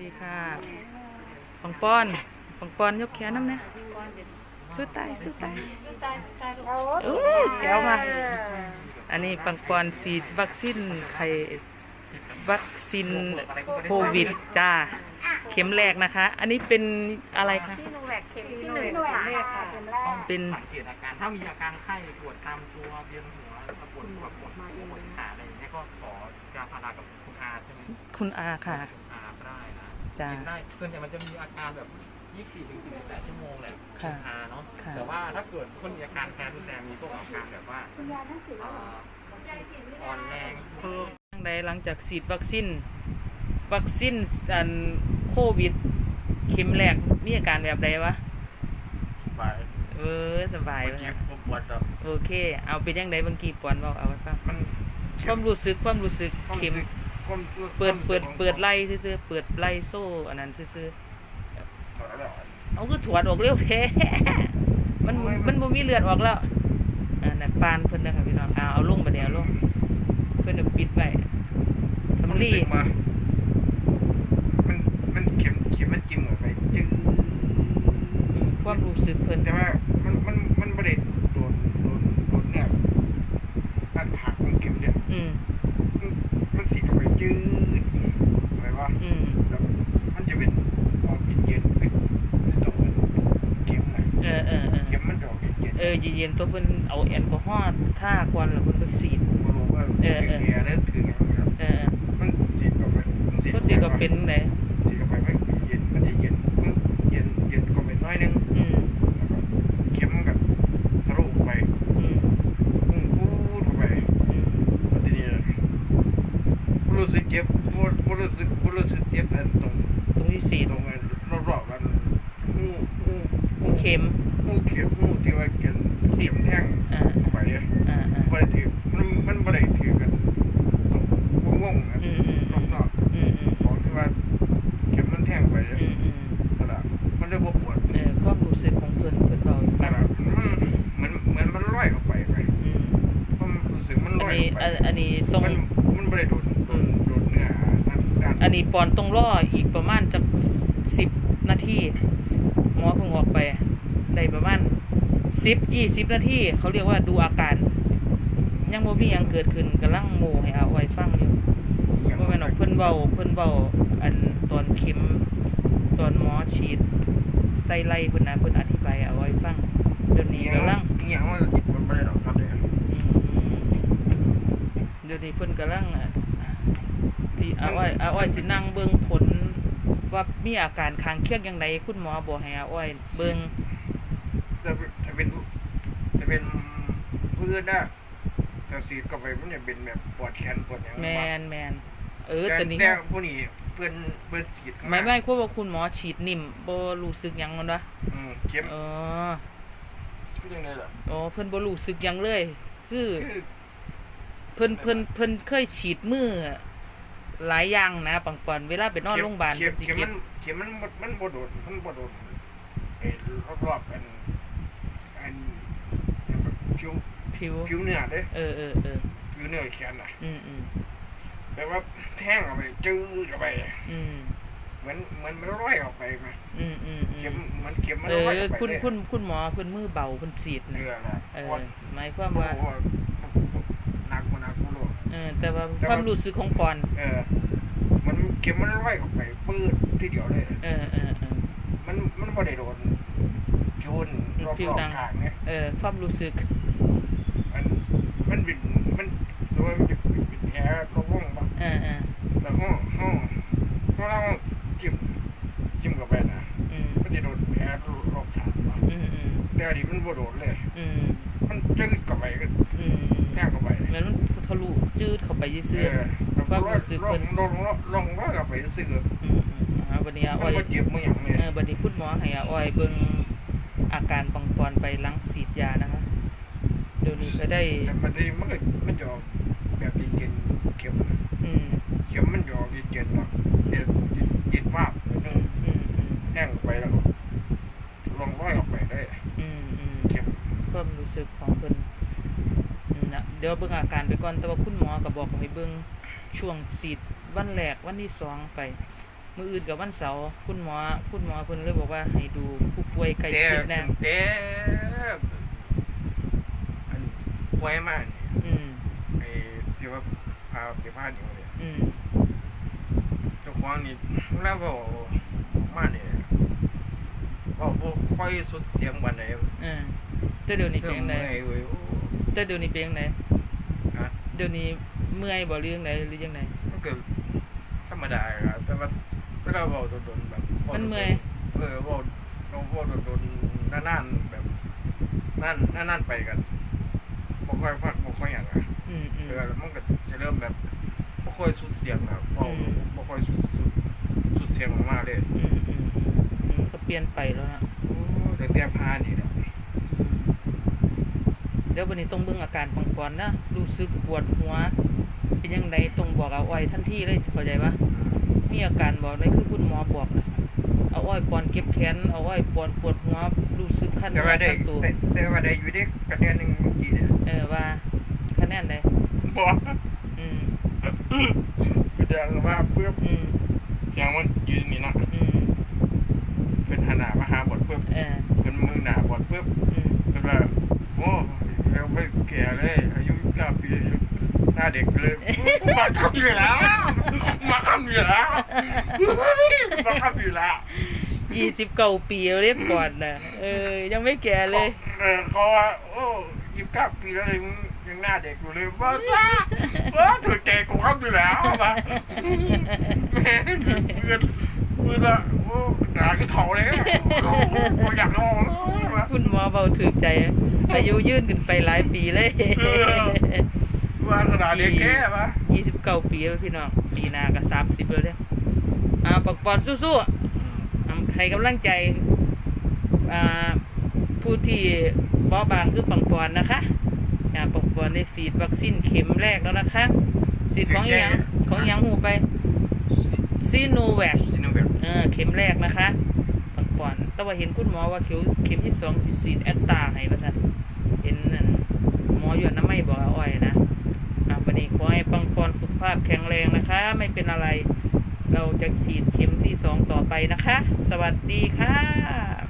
ดีค่ะปังปอนปังปอนยกแขนน้ำเนี่ยสู้ตายสู้ตายโอ้ยแก้วมาอันนี้ปังปอนฉีดวัคซีนไข้วัคซีนโควิดจ้า เข็มแรกนะคะ อันนี้เป็นอะไรคะที่นูแลกเข็มที่หนึ่งค่ะเข็มแรกค่ะเข็มแรกเป็นสังเกตอาการถ้ามีอาการไข้ปวดตามตัวเวียนหัวแล้วก็ปวดปวดปวดปวดขาอะไรอย่างเงี้ยก็ขอยาพารากับคุณอาใช่ไหมคุณอาค่ะ คุณอาก็ได้นะจ้ากินได้ส่วนใหญ่มันจะมีอาการแบบ24ถึง48ชั่วโมงแหละค่ะณอาเนาะค่ะ แต่ว่าถ้าเกิดคนมีอาการแพ้รุนแรงมีพวกอาการแบบว่าอ่าอ่อนแรงเพิ่มยังไดหลังจากฉีดวัคซีนวัคซีนอันโควิด เข็มแรกมีอาการแบบใดวะ ไปเออสบายเมื่อวะกี้นะผมปวดแบบโอเค เอาเป็นยังไงบางกีปอนบอกเอาไว้ฟังมันความรู้สึกความรู้สึกความเข็มรู้สึก ความรู้เปิดความรู้เปิสึดกของเปิดไล่ซื่อๆเปิดไล่โซ่อันนั้นซื่อถอดแล้วๆเอาคือถวดออกเร็วแท้มันบ่มันบ่มีเลือดออกแล้วอ่าน่ะปานเพิ่นนะครับพี่น้องเอาเอาลงบัดนี้เอาลงเพิ่นเอาปิดไว้ทำลีรู้สึกมามันมันเข็มเข็มมันจิ้มออกไปจึ๊งอืมความรู้สึกเพิ่นแต่ว่ามันมันมันไม่ได้โดนโดนโดนเนี่ยด้านขาของเข็มเนี่ยอืม มันมันสีออกไป จืดอะไรวะอืมแล้วมันจะเป็นออกเย็นๆเป็นเป็นตรงนั้นเข็มนะเออเออเออเข็มมันจะออกเย็นๆเออเย็นๆตัวเพิ่นเอาแอลกอฮอล์ท่าก่อนแล้วเพิ่นก็ฉีดบ่รู้ว่าเอถืออเออแอร์หรือถือหยังครับเออมันสีดเข้าไปมันสีดก็สิก็เป็นไหน สีดเข้าไปไม่เย็นมันจะเย็นปึ๊บเย็นเย็นก็เป็นน้อยนึง อืม แล้วก็เข็มกับทะลุเข้าไป อืม พุ่งปูดเข้าไป อืม แล้วทีนี้บ่ รู้สึกเจ็บบ่บ่รู้สึกบ่รู้สึกเจ็บอันตรงตรงที่ฉีดตรงอันรอบๆกันหูหูหูเข็มหูเข็มหูที่ว่าเข็มเข็มแท่งอ่าเข้าไปเนี่ยอ่าอ่าบ่ได้ถือมันมันบ่ได้ถือกันตรงวงๆอันอืมอืมรอบอืมอืมๆของที่ว่าเข็มมันแท่งไปเนี่ยอืมอืมนั่นล่ะมันเลยบ่ปวด เออความรู้สึกของเพิ่นเพิ่นเบาให้ฟันั่งนล่ะมันเหมือนเหมือนมันลอยออกไปไปอืมความรู้สึกมันอัลนอยอนี้อกไปอันอันนี้ตรงมันมันไม่ได้โดนโด นโดนเนื้อด้านด้านอันนี้ปอนตรงล่ออีกประมาณจะสิบนาทีหมอเพิ่งออกไปได้ประมาณสิบยี่สิบนาทีเขาเรียกว่าดูอาการ ยังบ่มีหยังเกิดขึ้นกำลังโมให้เอาไว้ฟังอยู่อย่างบ่แม่นออกเพิ่นเว้าเพิ่นเว้าอันตอนเข็มตอนหมอฉีดใส่ไหล่เพิ่นน่ะเพิ่นอธิบายเอาไว้ฟังเดี๋ยวนี้อย่างกำลังอย่างว่าจิตมันไม่ได้หรอกครับเนี่ยอืมเดี๋ยวนี้เพิ่นกำลัง อะที่อาอ้อยอาอ้อยสินั่งเบิ่งผลว่ามีอาการข้างเคียงอย่างไรคุณหมอบอกให้อาอ้อยเบิ่งจะเป็นจะเป็นจะเป็นเพื่อนนะแต่สีดเข้าไปมันจะเป็นแบบปวดแขนปวดอย่างแมนแมนเออแต่แต่นี้แต่ผู้นี้เพื่อนเพื่อนสีดข้างหไม่น้าไม่ควรว่าคุณหมอฉีดนิ่มบ่รู้สึกหยังมันวะอืมเข็มอ๋อคือยังไงล่ะอ๋อเพิ่นบ่รู้สึกหยังเลยคือคือ เพิ่นเพิ่นเพิ่นเคยฉีดมือ หลายอย่างนะปังปอนเวลาไปนอนโรงพยาบาลเข็มเพิ่นสิเข็มเก็มับนเข็มมันบ่มันบ่โดนมันบ่โดนไอ้รอบๆอันอันผิวผิวผิวเนื้อเด้เออเออเออผิวเนื้อแขนน่ะ อืมอืมแต่ว่าแท่งออกไปจืดออกไปอืมเหมือนเหมือนมันร้อยออกไปไหมอืมอืมอืเข็มมเหมือนเข็มมันเอร้อยอออกไปคุณเลยคุณคุณหมอเพิ่นมือเบาเพิ่นฉีดเนื้นะอละเออปวดหมายความโอ้ว่าโหหนักกว่าหนักกูโลก เออแต่ว่าแต่คว่า วามรู้สึกของปอน เออ มันเข็มมันร้อยออกไปปื้ดทีเดียวเลย เออเออเออ มันมันบ่ได้โดนจูนรอบผิวๆหนังกลางเนี่ยเออความรู้สึก มันมันเป็นมันสวยมันจะเป็นแผลระว่องบ้างเออเออแล้วห้องห้องห้องเราจิ้มจิ้มกับไปนะอืมมันจะโดนแผลรอบขาบ้างอืมอืมแต่อันนี้มันบ่โดนเลย อืมมันจืดกับไปก็ อืม แทงกับไปเหมือนมันทะลุจืดเข้าไปเอซื่ออแบบความรู้ร้อยสึกลเพิ่งนลงลงลงร้อยกับไปซื้อๆอืมอืมอ่าบัดนี้อามัอ้อนยบ่เจ็บมืออย่างเลยเออบัดนี้คุณหมอให้อาอ้อยเบิ่งอาการปังปอนไปหลังฉีดยานะคะเดี๋ยวนี้ก็ได้แต่มันได้มันก็มันจะออกแบบเย็นๆเข็มนะอืมเข็มมันจะออกเย็นๆเนาะเย็นเย็นวาบเลยอืนะมอืมอืมแห้งไปแล้วก็ลงร้อยออกไปได้อืมอืมเข็มความรู้สึกของเพิ่นอืมนะเดี๋ยวเบิ่งอาการไปก่อน แต่ว่าคุณหมอก็บอกให้เบิ่งช่วงฉีดวันแรกวันที่สองไป มื้ออื่นกับวันเสาร์คุณหมอคุณหมอเพิ่นเลยบอกว่าให้ดูผู้ป่วยใกล้แต่ชิดนะแต่อันป่วยมากอืมไอ้ที่ว่าพาไปพาดอยู่เนี่ยอืมเจ้าของนี่แล้วบอกมาเนี่ยบอกบ่ค่อยสุดเสียงวันไหนเออแต่เดี๋ยวนี้เป็นจังไดเมื่อยเว้ยโอ้แต่เดี๋ยวนี้เป็นจังไดฮะ เดี๋ยวนี้เมื่อยบ่หรือจังไดหรือจังไดมันก็ธรรมดาครับแต่ว่าเวลาเว้าโดนๆแบบว้ามันเมื่อยเออเว้าเราเว้าโดนๆนานๆแบบนั่นนานๆไปกันบ่ค่อยพักบ่ค่อยหยังอะ อืมอืมเออแล้วมันก็จะเริ่มแบบบ่ค่อยสุดเสียงครับเว้าอืมบ่ค่อยสุดสุดสุดเสียงมากๆเลยอืมอืมอืมอืมก็เปลี่ยนไปแล้วนะโอ้แต่แต่พานี่แหละเดี๋ยววันนี้ต้องเบิ่งอาการปังปอนนะรู้สึกปวดหัว เป็นยังไงต้องบอกเอาอ้อยทันทีเลยเข้าใจปะมีอาการบอกเลยคือคุณหมอบอกนะเอาอ้อยปอนเก็บแขนเอาอ้อยปอนปวดหัวรู้สึกคันแต่ว่าได้คันตัวแต่แต่ว่าได้อยู่ได้คะแนนหนึงเมื่อกี้เนี่ยเออว่าคะแนนใดบ่อืมแสดงว่าเพื่ออืมอย่างมันยืนนี่นะอืมเพิ่นหันหน้ามาหาบทเพิ่มเออเพิ่นมือหน้าบทเพิ่มอืมเพิ่นว่าโอ้ยัง ไม่แก่เลย อายุ9ปีอายุหน้าเด็กเลยมาทำอยู่แล้วมาทำอยู่แล้วมาทำอยู่แล้วยี่สิบเก้าปีแล้วเรียบปอนน่ะเออ ยังไม่แก่เลยเออเขาว่าโอ้ยี่สิบเก้าปีแล้วเลยมึงยังหน้าเด็กอยู่เลยว่าว่าถือแกกูทำอยู่แล้วมาแม่เพื่อนเพื่อนว่าโอ้หนาก็เถาเลยโอ้โหอยากลองแล้วว่าคุณหมอเบาถือใจ อายุยืนขึ้นไปหลายปีเลยว่าขนาดเด็กแก่ปะยี่สิบเก้าปีแล้วพี่น้องปีหน้าก็สามสิบแล้วเนี่ยอ่าปักปอนสู้ๆอ่าให้กำลังใจอ่าผู้ที่เบาบางคือปังปอนนะคะอ่าปังปอนได้ฉีดวัคซีนเข็มแรกแล้วนะคะฉีดของอหยังของอหยังหูไปซีโนแวคซิโนแวคเออเข็มแรกนะคะปังปอน แต่ว่าเห็นคุณหมอว่าเข็มเข็มที่สองสีดแอตตาให้ว่าท่านเห็นนั่นหมอหยดนน้ำไม่บอกอาอ้อยนะอะวันนี้ขอให้ปังปอนสุขภาพแข็งแรงนะคะ ไม่เป็นอะไร เราจะฉีดเข็มที่สองต่อไปนะคะ สวัสดีค่ะ